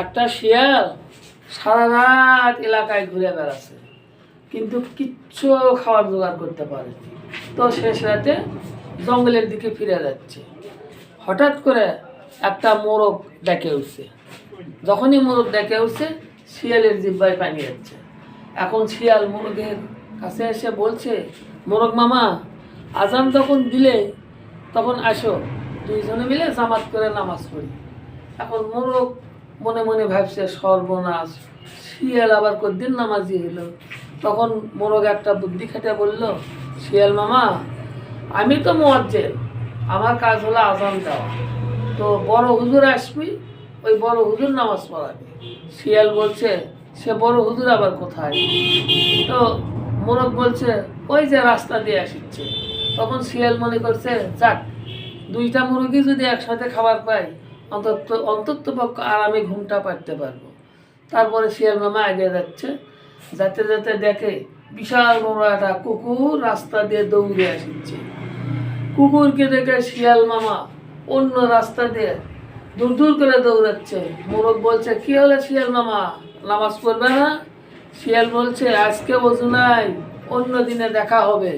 একটা শিয়াল সারা রাত এলাকায় ঘুরে বেড়াচ্ছে, কিন্তু কিচ্ছু খাবার জোগাড় করতে পারেনি। তো শেষ রাতে জঙ্গলের দিকে ফিরে যাচ্ছে। হঠাৎ করে একটা মোরগ ডেকে উঠছে। যখনই মোরগ ডেকে উঠছে, শিয়ালের জিব্বায় পানি যাচ্ছে। এখন শিয়াল মোরগের কাছে এসে বলছে, মোরগ মামা, আজান তখন দিলে তখন আসো। দুইজনে মিলে জামাত করে নামাজ পড়ি। এখন মোরগ মনে মনে ভাবছে, সর্বনাশ। শিয়াল আবার কদিন নামাজি হলো তখন মোরগ একটা বুদ্ধি খেটে বলল, শিয়াল মামা, আমি তো মোয়াজ্জেল আমার কাজ হলো আজান দেওয়া। তো বড় হুজুর আসবি, ওই বড় হুজুর নামাজ পড়াবে। শিয়াল বলছে, সে বড় হুজুর আবার কোথায়? তো মোরগ বলছে, ওই যে রাস্তা দিয়ে আসছে তখন শিয়াল মনে করছে, যাক, দুইটা মুরগি যদি একসাথে খাবার পাই অন্তত অন্তত পক্ষ আরামে ঘুমটা পাড়তে পারব। তারপরে শিয়াল মামা এগিয়ে যাচ্ছে। যাতে যাতে দেখে বিশাল বড় একটা কুকুর রাস্তা দিয়ে দৌড়ে আসছে। কুকুরকে দেখে শিয়াল মামা অন্য রাস্তা দিয়ে দূর দূর করে দৌড়াচ্ছে। মোরগ বলছে, কি হলো শিয়াল মামা নামাজ পড়বে না? শিয়াল বলছে, আজকে বসু নাই, অন্য দিনে দেখা হবে।